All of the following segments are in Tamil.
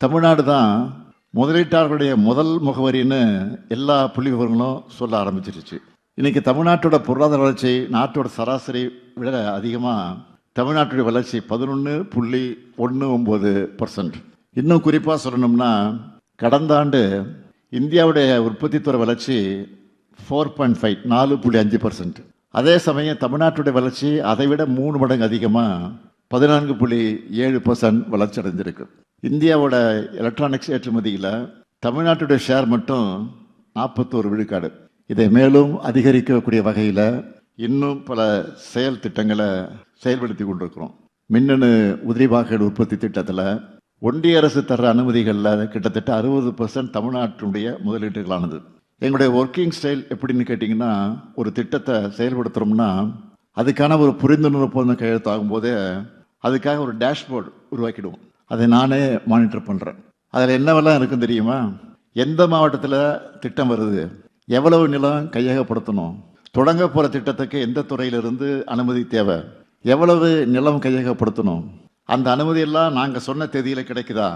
தமிழ்நாடு தான் முதலீட்டாளர்களுடைய முதல் முகவரின்னு எல்லா புள்ளி விவரங்களும் சொல்ல ஆரம்பிச்சிருச்சு. இன்றைக்கி தமிழ்நாட்டோட பொருளாதார வளர்ச்சி நாட்டோட சராசரி விட அதிகமாக தமிழ்நாட்டுடைய வளர்ச்சி பதினொன்று புள்ளி ஒன்று ஒம்பது பர்சன்ட் இன்னும் குறிப்பாக சொல்லணும்னா கடந்த ஆண்டு இந்தியாவுடைய உற்பத்தித்துறை வளர்ச்சி ஃபோர் பாயிண்ட் ஃபைவ் நாலு புள்ளி அஞ்சு பர்சன்ட் அதே சமயம் தமிழ்நாட்டுடைய வளர்ச்சி அதை விட மூணு மடங்கு அதிகமாக பதினான்கு புள்ளி ஏழு பர்சன்ட் வளர்ச்சி அடைஞ்சிருக்கு இந்தியாவோட எலக்ட்ரானிக்ஸ் ஏற்றுமதியில் தமிழ்நாட்டுடைய ஷேர் மட்டும் நாற்பத்தோரு விழுக்காடு. இதை மேலும் அதிகரிக்கக்கூடிய வகையில் இன்னும் பல செயல் திட்டங்களை செயல்படுத்தி கொண்டிருக்கிறோம். மின்னணு உதிரி வாகன உற்பத்தி திட்டத்தில் ஒன்றிய அரசு தர அனுமதிகளில் கிட்டத்தட்ட அறுபது பர்சன்ட் தமிழ்நாட்டினுடைய முதலீட்டுகளானது. எங்களுடைய ஒர்க்கிங் ஸ்டைல் எப்படின்னு கேட்டிங்கன்னா ஒரு திட்டத்தை செயல்படுத்துகிறோம்னா அதுக்கான ஒரு புரிந்துணர்வு ஒப்பந்தம் கையெழுத்தாகும் போதே அதுக்காக ஒரு டேஷ்போர்டு உருவாக்கிடுவோம். அதை நானே மானிட்டர் பண்ணுறேன் அதில் என்னவெல்லாம் இருக்கும் தெரியுமா? எந்த மாவட்டத்தில் திட்டம் வருது? எவ்வளவு நிலம் கையகப்படுத்தணும்? தொடங்க போகிற திட்டத்துக்கு எந்த துறையிலிருந்து அனுமதி தேவை? எவ்வளவு நிலம் கையகப்படுத்தணும்? அந்த அனுமதியெல்லாம் நாங்கள் சொன்ன தேதியில் கிடைக்குதா?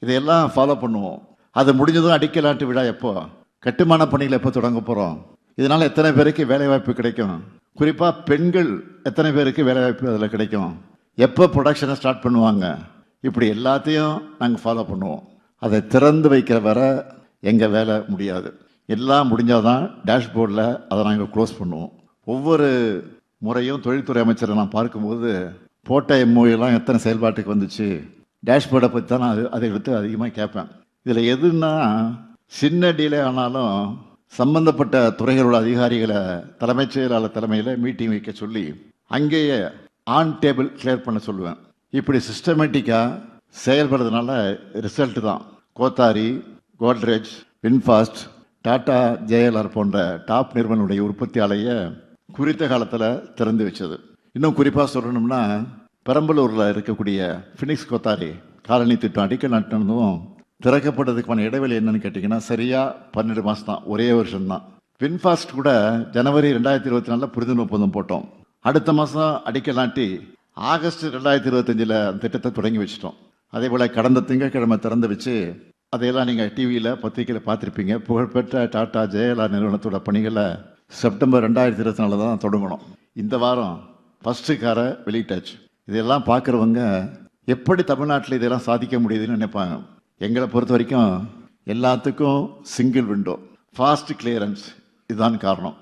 இதையெல்லாம் ஃபாலோ பண்ணுவோம். அது முடிஞ்சதும் அடிக்கலாட்டு விழா எப்போ? கட்டுமான பணிகள் எப்போ தொடங்க போகிறோம் இதனால் எத்தனை பேருக்கு வேலைவாய்ப்பு கிடைக்கும்? குறிப்பாக பெண்கள் எத்தனை பேருக்கு வேலைவாய்ப்பு அதில் கிடைக்கும்? எப்போ ப்ரொடக்ஷனை ஸ்டார்ட் பண்ணுவாங்க? இப்படி எல்லாத்தையும் நாங்கள் ஃபாலோ பண்ணுவோம். அதை திறந்து வைக்கிற வர எங்கள் வேலை முடியாது. எல்லாம் முடிஞ்சால் தான் டேஷ்போர்டில் அதை நாங்கள் க்ளோஸ் பண்ணுவோம். ஒவ்வொரு முறையும் தொழில்துறை அமைச்சரை நான் பார்க்கும்போது போட்ட எம்ஓஎல்லாம் எத்தனை செயல்பாட்டுக்கு வந்துச்சு? டேஷ்போர்டை பற்றி தான் நான் அது அதை எடுத்து அதிகமாக கேட்பேன். இதில் எதுன்னா சின்ன டீலே ஆனாலும் சம்பந்தப்பட்ட துறைகளோட அதிகாரிகளை தலைமைச் செயலாளர் தலைமையில் மீட்டிங் வைக்க சொல்லி அங்கேயே ஆன் டேபிள் கிளியர் பண்ண சொல்லுவேன். இப்படி சிஸ்டமேட்டிக்காக செயல்படுறதுனால ரிசல்ட் தான். கோத்தாரி கோத்ரேஜ் வின்ஃபாஸ்ட் டாடா ஜேஎல்ஆர் போன்ற டாப் நிறுவனுடைய உற்பத்தி ஆலையை குறித்த காலத்தில் திறந்து வச்சது. இன்னும் குறிப்பாக சொல்லணும்னா பெரம்பலூரில் இருக்கக்கூடிய ஃபினிக்ஸ் கோத்தாரி காலனி திட்டம் அடிக்கல் நட்டினதும் திறக்கப்பட்டதுக்கான இடைவெளி என்னன்னு கேட்டிங்கன்னா சரியாக பன்னெண்டு மாதம் தான் ஒரே வருஷம்தான். வின்ஃபாஸ்ட் கூட ஜனவரி ரெண்டாயிரத்தி இருபத்தி நாலில் புரிந்துணர்வு ஒப்பந்தம் போட்டோம். அடுத்த மாதம் அடிக்கலாட்டி ஆகஸ்ட் ரெண்டாயிரத்தி இருபத்தஞ்சில் அந்த திட்டத்தை தொடங்கி வச்சிட்டோம். அதே போல் கடந்த திங்கட்கிழமை திறந்து வச்சு அதையெல்லாம் நீங்கள் டிவியில் பத்திரிக்கையில் பார்த்துருப்பீங்க. புகழ்பெற்ற டாடா ஜெயலலா நிறுவனத்தோட பணிகளை செப்டம்பர் ரெண்டாயிரத்தி இருபத்தி நாலில் தான் தொடங்கணும். இந்த வாரம் ஃபஸ்ட்டு காரை வெளியிட்டாச்சு. இதெல்லாம் பார்க்குறவங்க எப்படி தமிழ்நாட்டில் இதெல்லாம் சாதிக்க முடியுதுன்னு நினைப்பாங்க. எங்களை பொறுத்த வரைக்கும் எல்லாத்துக்கும் சிங்கிள் விண்டோ ஃபாஸ்ட் கிளியரன்ஸ் இதுதான் காரணம்.